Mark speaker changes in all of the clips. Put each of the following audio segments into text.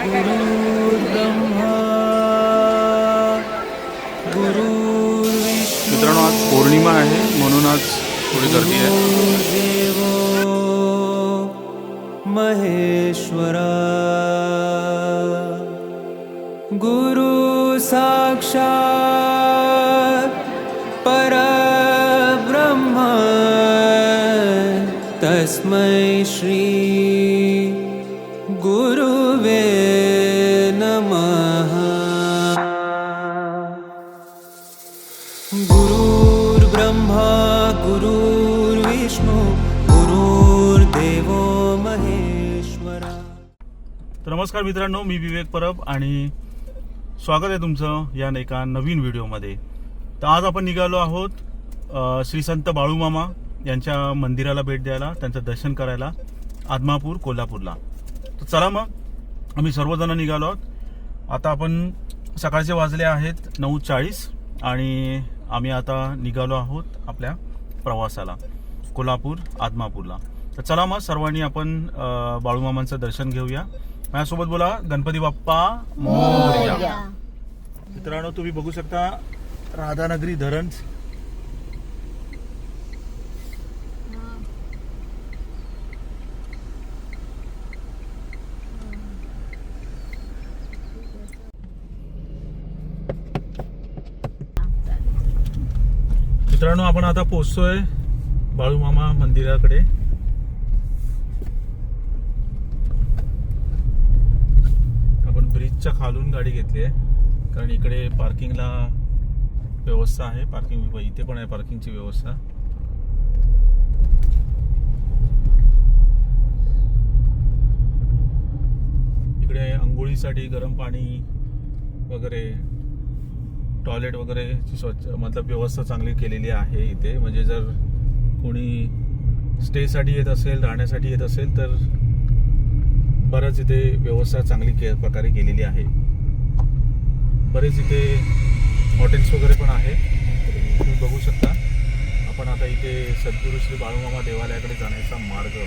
Speaker 1: गुरुर्ब्रह्मा गुरुर्विष्णू
Speaker 2: मित्रांनो आज पौर्णिमा
Speaker 1: गुरुर्देवो महेश्वरा गुरु साक्षात् परब्रह्म तस्मै श्री गुरुर्ब्रह्मा गुरुर्विष्णू गुरुर्देव महेश्वरा.
Speaker 2: तर नमस्कार मित्रांनो मी विवेक परब आणि स्वागत आहे तुमचं या एका नवीन व्हिडिओमध्ये. तर आज आपण निघालो आहोत श्री संत बाळूमामा यांच्या मंदिराला भेट द्यायला त्यांचं दर्शन करायला आदमापूर कोल्हापूरला. तर चला मग आम्ही सर्वजण निघालो आहोत. आता आपण सकाळचे वाजले आहेत नऊ चाळीस आणि आम्ही आता निघालो आहोत आपल्या प्रवासाला कोल्हापूर आदमापूरला. तर चला मग सर्वांनी आपण बाळूमामांचं दर्शन घेऊया. माझ्यासोबत बोला गणपती बाप्पा मोरया. मित्रांनो तुम्ही बघू शकता राधानगरी धरण मित्रांनो आपण आता पोचतोय बाळूमामा मंदिराकडे. आपण ब्रिजच्या खालून गाडी घेतली आहे. कारण इकडे पार्किंगला व्यवस्था आहे. पार्किंग इथे पण आहे पार्किंगची व्यवस्था. इकडे आंघोळीसाठी गरम पाणी वगैरे टॉयलेट वगैरे स्वच्छ मतलब व्यवस्था चांगली केलेली आहे इथे. म्हणजे जर कोणी स्टेसाठी येत असेल राहण्यासाठी येत असेल तर बरंच इथे व्यवस्था चांगली के प्रकारे केलेली आहे. बरेच इथे हॉटेल्स वगैरे पण आहे. तुम्ही बघू शकता. आपण आता इथे सद्गुरू श्री बाळूमामा देवालयाकडे जाण्याचा मार्ग.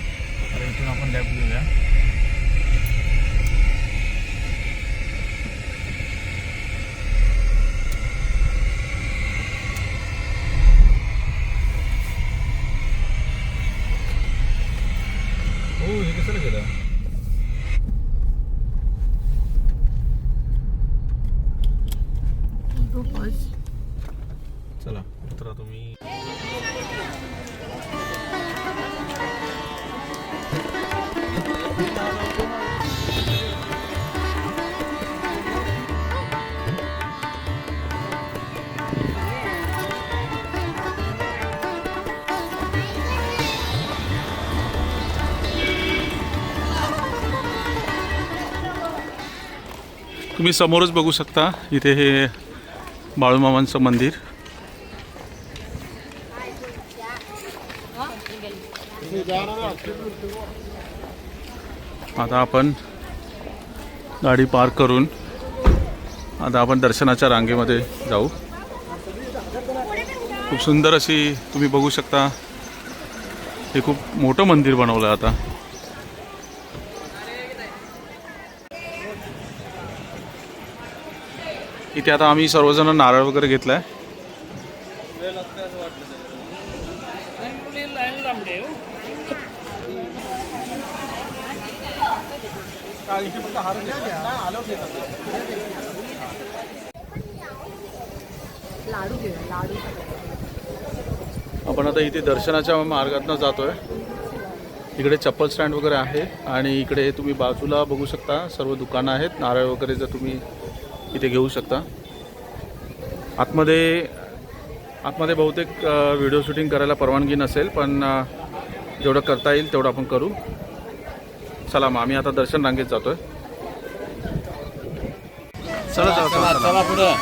Speaker 2: आता इथून आपण लॅब घेऊया. तुम्ही समोरच बघू शकता इथे हे बाळूमामांचं मंदिर. आता आपण गाडी पार्क करून आता आपण दर्शनाच्या रांगेमध्ये जाऊ. खूप सुंदर अशी तुम्ही बघू शकता हे खूप मोठं मंदिर बनवलं आहे आता. इथे आता आम्ही सर्वजण नारळ वगैरे घेतलाय.
Speaker 3: आहे
Speaker 2: आपण आता इथे दर्शनाच्या मार्गातनं जातोय. इकडे चप्पल स्टँड वगैरे आहे आणि इकडे तुम्ही बाजूला बघू शकता सर्व दुकानं आहेत. नारळ वगैरे जर तुम्ही इथे घेऊ शकता. आतमध्ये आतमध्ये बहुतेक व्हिडिओ शूटिंग करायला परवानगी नसेल पण जेवढं करता येईल तेवढं आपण करू. चला मग आम्ही आता दर्शन रांगेत जातोय. चला चला चला चला.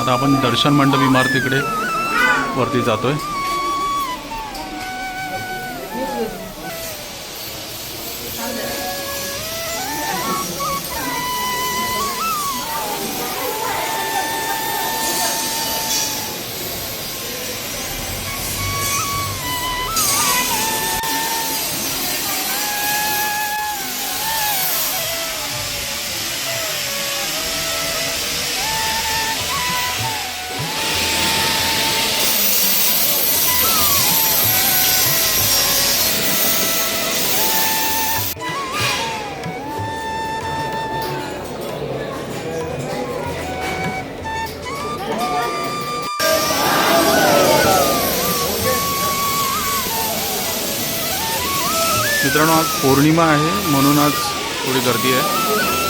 Speaker 2: आता आपण दर्शन मंडप इमारतीकडे वरती जातोय. मित्रांनो आज पौर्णिमा आहे म्हणून आज थोडी गर्दी आहे.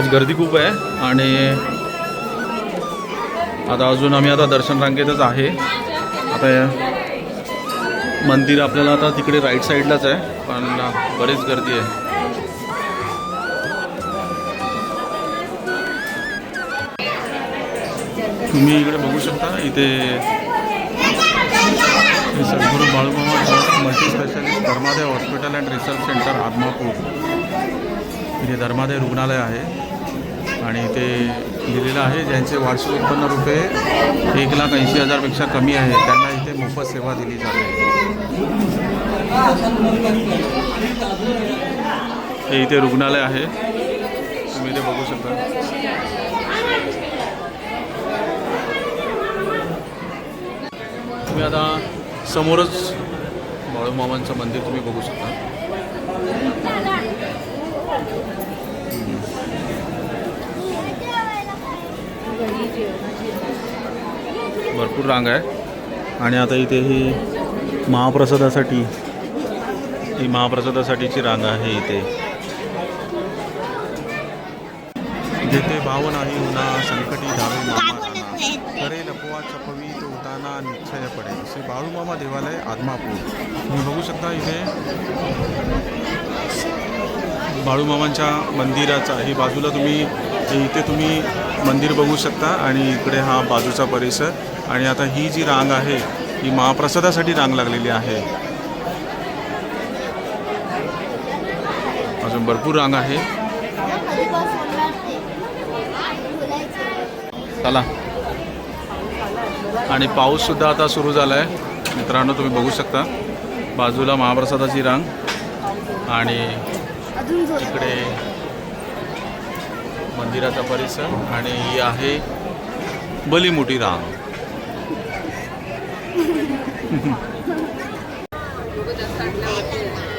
Speaker 2: आज गर्दी खूप आहे आणि आता अजून आम्ही आता दर्शन रांगेतच आहे. आता या- मंदिर आपल्याला आता तिकडे राईट साईडलाच आहे पण बरीच गर्दी आहे. तुम्ही इकडे बघू शकता इथे हे Sadguru Balumama multi specialist धर्मादय hospital and research centre Adamapur. इथे धर्मादय रुग्णालय आहे. आणि ते दिलेलं आहे ज्यांचे वार्षिक उत्पन्न रुपये एक लाख ऐंशी हजारपेक्षा कमी आहे त्यांना इथे मोफत सेवा दिली जाते. हे इथे रुग्णालय आहे. तुम्ही इथे बघू शकता. तुम्ही आता समोरच बाळूमामांचं मंदिर तुम्ही बघू शकता. भरपूर रांग आहे. आणि आता इथे ही महाप्रसादासाठी ही महाप्रसादासाठीची रांग आहे इथे. जेथे भाव नाही उन्हा संकटी धावे मामा करे लपवा चपवी तो उताना निश्चय पडे श्री बाळूमामा देवालय आदमापूर. तुम्ही बघू शकता इथे बाळूमामांच्या मंदिराचा ही बाजूला तुम्ही इथे तुम्ही मंदिर बघू शकता आणि इकडे हा बाजूचा परिसर. आणि आता ही जी रांग आहे ही महाप्रसादासाठी रांग लागलेली आहे. अजून भरपूर रांग आहे. चला. आणि पाऊससुद्धा आता सुरू झाला आहे मित्रांनो तुम्ही बघू शकता. बाजूला महाप्रसादाची रांग. आणि इकडे मंदिराचा परिसर आणि ही आहे बलीमुठी मोठी रांग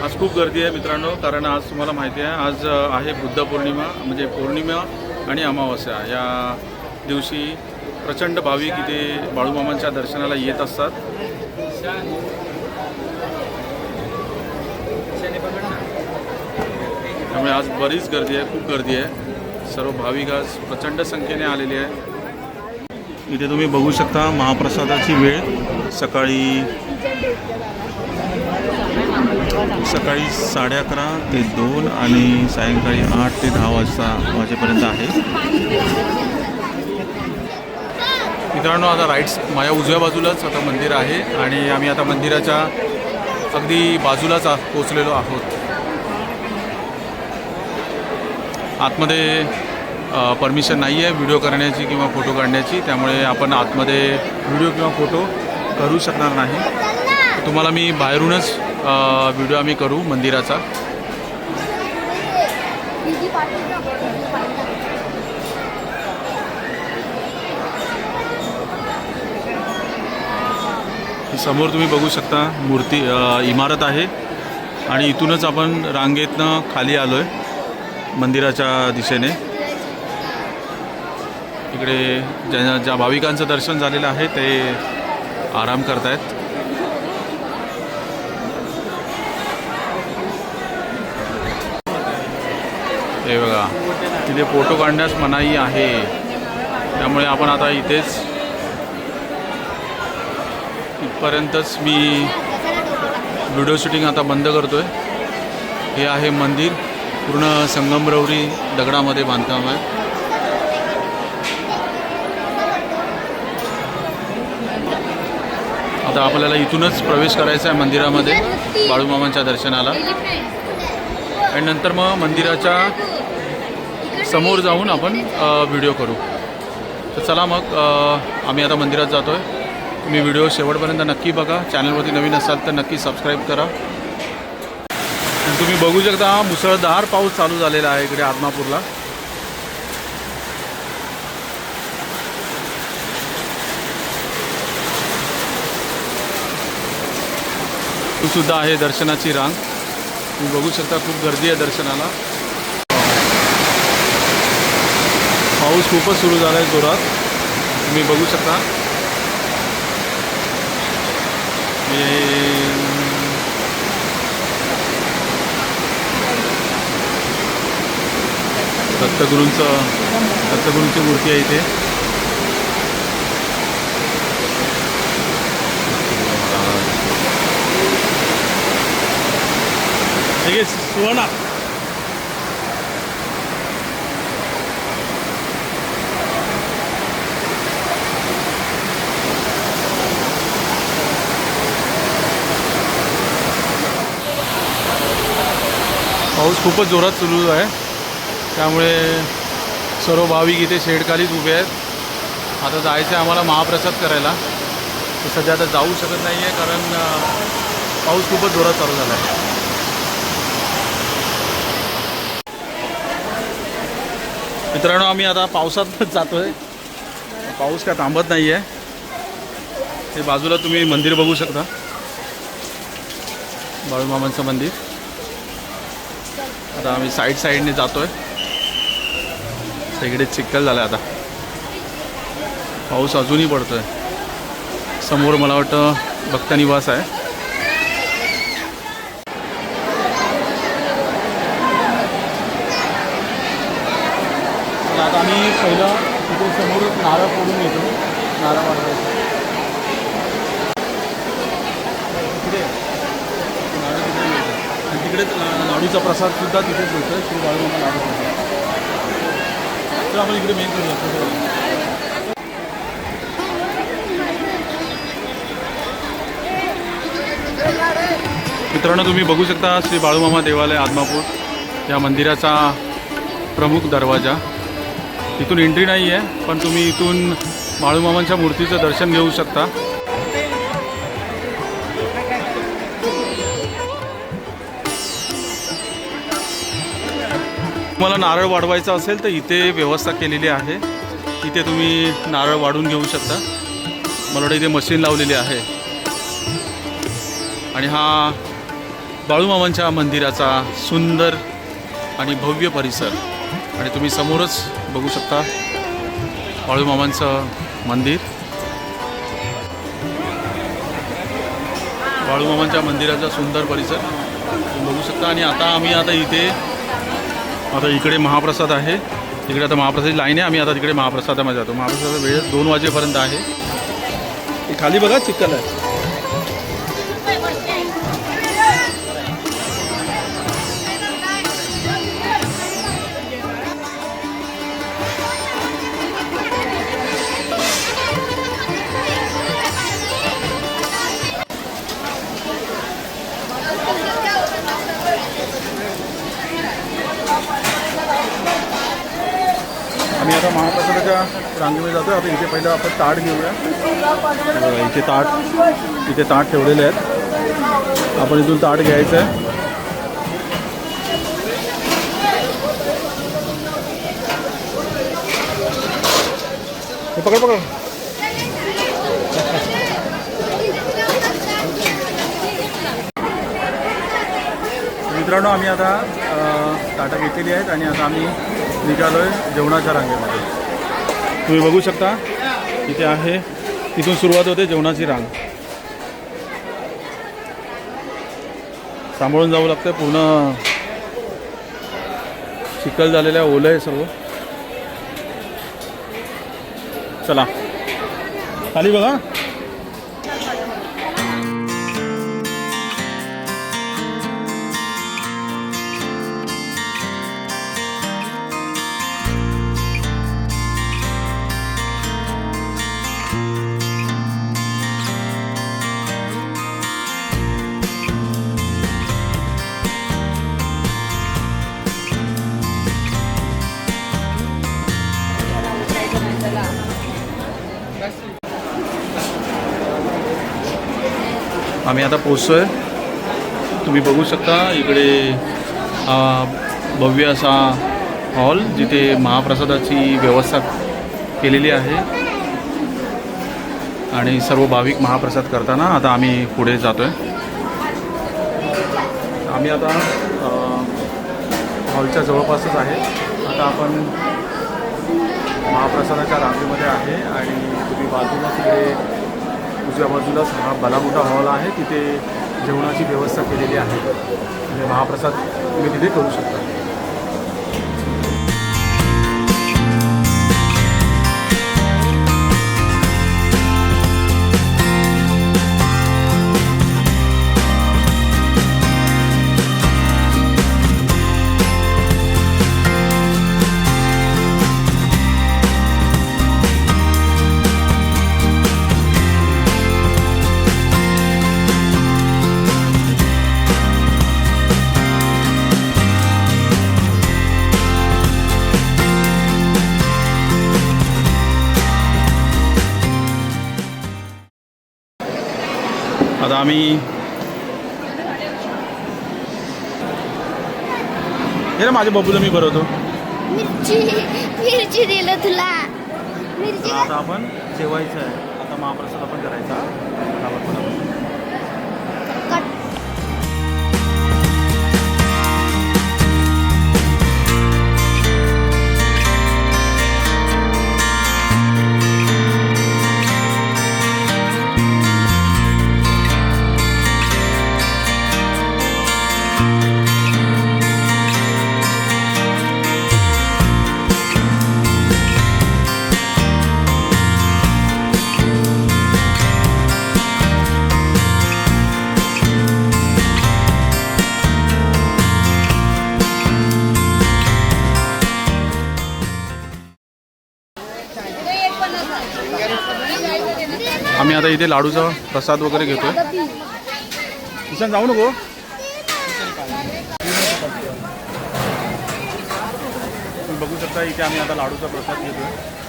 Speaker 2: आज खूप गर्दी आहे मित्रांनो कारण आज तुम्हाला माहिती आहे आज आहे बुद्ध पौर्णिमा म्हणजे पौर्णिमा आणि अमावस्या. या दिवशी प्रचंड भाविक इथे बाळूमामांच्या दर्शनाला येत असतात. त्यामुळे आज बरीच गर्दी आहे खूप गर्दी आहे. सर्व भाविक आज प्रचंड संख्येने आलेले आहे इथे तुम्ही बघू शकता महाप्रसादाची वेळ. सकाळी सकाळी साडे अकरा ते दोन आणि सायंकाळी आठ ते दहा वाजता वाजेपर्यंत आहे. मित्रांनो आता राईट्स माझ्या उजव्या बाजूलाच आता मंदिर आहे आणि आम्ही आता मंदिराच्या अगदी बाजूलाच आ- पोचलेलो आहोत. आतमध्ये परमिशन नाही आहे व्हिडिओ करण्याची किंवा फोटो काढण्याची त्यामुळे आपण आतमध्ये व्हिडिओ किंवा फोटो करू शकणार नाही. तुम्हाला मी बाहेरूनच व्हिडिओ आम्ही करू मंदिराचा. समोर तुम्ही बघू शकता मूर्ती इमारत आहे. आणि इथूनच आपण रांगेतनं खाली आलो आहे मंदिराच्या दिशेने. इकडे ज्या ज्या भाविकांचं दर्शन झालेलं आहे ते आराम करतायत. हे बघा तिथे फोटो काढण्यास मनाई आहे. त्यामुळे आपण आता इथेच इथपर्यंतच मी व्हिडिओ शूटिंग आता बंद करतो आहे हे आहे मंदिर पूर्ण संगमरवरी दगडामध्ये बांधकाम आहे. आता आपल्याला इथूनच प्रवेश करायचा आहे मंदिरामध्ये बाळूमामांच्या दर्शनाला. आणि नंतर मग मंदिराच्या समोर जाऊन आपण व्हिडिओ करू. तर चला मग आम्ही आता मंदिरात जातो आहे तुम्ही व्हिडिओ शेवटपर्यंत नक्की बघा. चॅनलवरती नवीन असाल तर नक्की सबस्क्राईब करा. तुम्ही बघू शकता मुसळधार पाऊस चालू झालेला आहे इकडे आदमापूरला. सुद्धा आहे दर्शनाची रांग. तुम्ही बघू शकता खूप गर्दी आहे दर्शनाला. पाऊस खूपच सुरू झाला आहे जोरात. तुम्ही बघू शकता. दत्तगुरूंचं दत्तगुरूंची मूर्ती आहे इथे. ठीक सुवर्णा. पाऊस खूपच जोरात सुरू आहे. त्यामुळे सर्व भाविक इथे शेडखालीच उभे आहेत. आता जायचं आहे आम्हाला महाप्रसाद करायला. तर सध्या आता जाऊ शकत नाही आहे कारण पाऊस खूपच जोरात चालू झाला आहे मित्रांनो आम्ही आता पावसात जातो आहे पाऊस काय थांबत नाही आहे ते बाजूला तुम्ही मंदिर बघू शकता. बाळूमामांचं मंदिर. आता आम्ही साईड साईडने जातोय. सगळे चिखल झालं आता. पाऊस अजूनही पडतोय. समोर मला वाटतं भक्तनिवास आहे. आता आम्ही पहिलं तिथे समोर नारळ फोडून येतो नारळ वाढवायचं. तिकडे नारळ तिकडे मिळतो आणि तिकडे लाडूचा प्रसाद सुद्धा तिथेच मिळतो श्री बाळूमामा लाडू प्रसाद तर आपण इकडे मेन करू शकतो मित्रांनो तुम्ही बघू शकता श्री बाळूमामा देवालय आदमापूर. या मंदिराचा प्रमुख दरवाजा. इथून एंट्री नाही आहे पण तुम्ही इथून बाळूमामांच्या मूर्तीचं दर्शन घेऊ शकता. तुम्हाला नारळ वाढवायचा असेल तर इथे व्यवस्था केलेली आहे. इथे तुम्ही नारळ वाढून घेऊ शकता. मला वाटतं इथे मशीन लावलेली आहे. आणि हा बाळूमामांच्या मंदिराचा सुंदर आणि भव्य परिसर. आणि तुम्ही समोरच बघू शकता वाळूमामांचं मंदिर. वाळूमामांच्या मंदिराचा सुंदर परिसर तुम्ही बघू शकता. आणि आता आम्ही आता इथे आता इकडे महाप्रसाद आहे. इकडे आता महाप्रसादाची लाईन आहे. आम्ही आता तिकडे महाप्रसादामध्ये जातो. महाप्रसादाचा वेळ दोन वाजेपर्यंत आहे. खाली बघा चिखल आहे. आता महाप्रसादाच्या रांगेमध्ये जातो आता इथे पहिलं आपण ताट घेऊया. इथे ताट. इथे ताट ठेवलेले आहेत. आपण इथून ताट घ्यायचं आहे. पकड पकड. मित्रांनो आम्ही आता अ, ताटं घेतलेली आहेत आणि आता आम्ही निघालो आहे जेवणाच्या रांगेमध्ये. तुम्ही बघू शकता इथे आहे तिथून सुरुवात होते जेवणाची रांग. सांभाळून जावं लागतं पूर्ण. चिखल झालेलं आहे ओलं आहे सर्व. चला. खाली बघा. आम्ही आता पोचतो आहे तुम्ही बघू शकता इकडे भव्य असा हॉल जिथे महाप्रसादाची व्यवस्था केलेली आहे. आणि सर्व भाविक महाप्रसाद करताना आता आम्ही पुढे जातो आहे आम्ही आता हॉलच्या जवळपासच आहे. आता आपण महाप्रसादाच्या रांगेमध्ये आहे आणि तुम्ही बाजूला तिथे उजव्या बाजूलाच हा भला मोठा हॉल आहे. तिथे जेवणाची व्यवस्था केलेली आहे. म्हणजे महाप्रसाद तुम्ही तिथे करू शकता. आता आम्ही हे ना माझ्या बबूला मी भरवतो.
Speaker 4: मिरची मिरची दिलं तुला. मिरची
Speaker 2: आता आपण जेवायचं आहे. आता महाप्रसाद आपण करायचा. आता इथे लाडूचा प्रसाद वगैरे घेतोय. किसान जाऊ नको. तुम्ही बघू शकता इथे आम्ही आता लाडूचा प्रसाद घेतोय.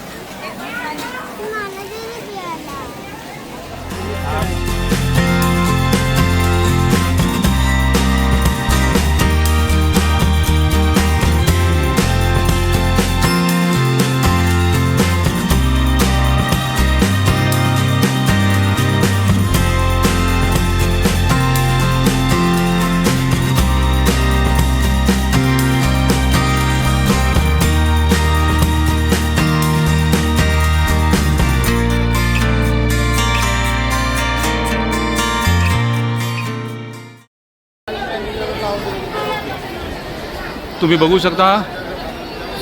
Speaker 2: तुम्ही बघू शकता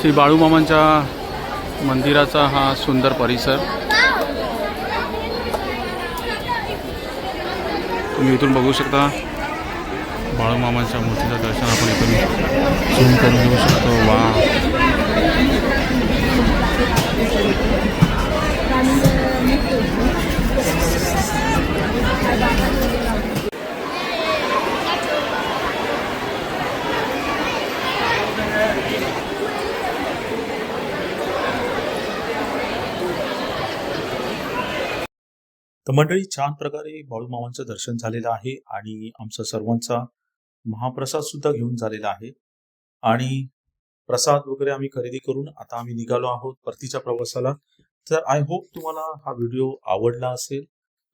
Speaker 2: श्री बाळूमामांच्या मंदिराचा हा सुंदर परिसर. तुम्ही इथून बघू शकता बाळूमामांच्या मूर्तीचं दर्शन आपण इथून झूम करून घेऊ शकतो. वा. तर मंडळी छान प्रकारे बाळूमामांचं दर्शन झालेलं आहे आणि आमचा सर्वांचा महाप्रसाद सुद्धा घेऊन झालेला आहे. आणि प्रसाद वगैरे आम्ही खरेदी करून आता आम्ही निघालो आहोत परतीच्या प्रवासाला. तर आय होप तुम्हाला हा व्हिडिओ आवडला असेल.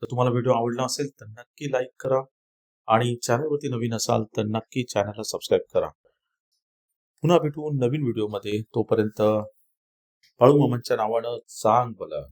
Speaker 2: तर तुम्हाला व्हिडिओ आवडला असेल तर नक्की लाईक करा आणि चॅनलवरती नवीन असाल तर नक्की चॅनलला सबस्क्राईब करा. पुन्हा भेटू नवीन व्हिडिओमध्ये तोपर्यंत बाळूमामांच्या नावानं चांग बोला.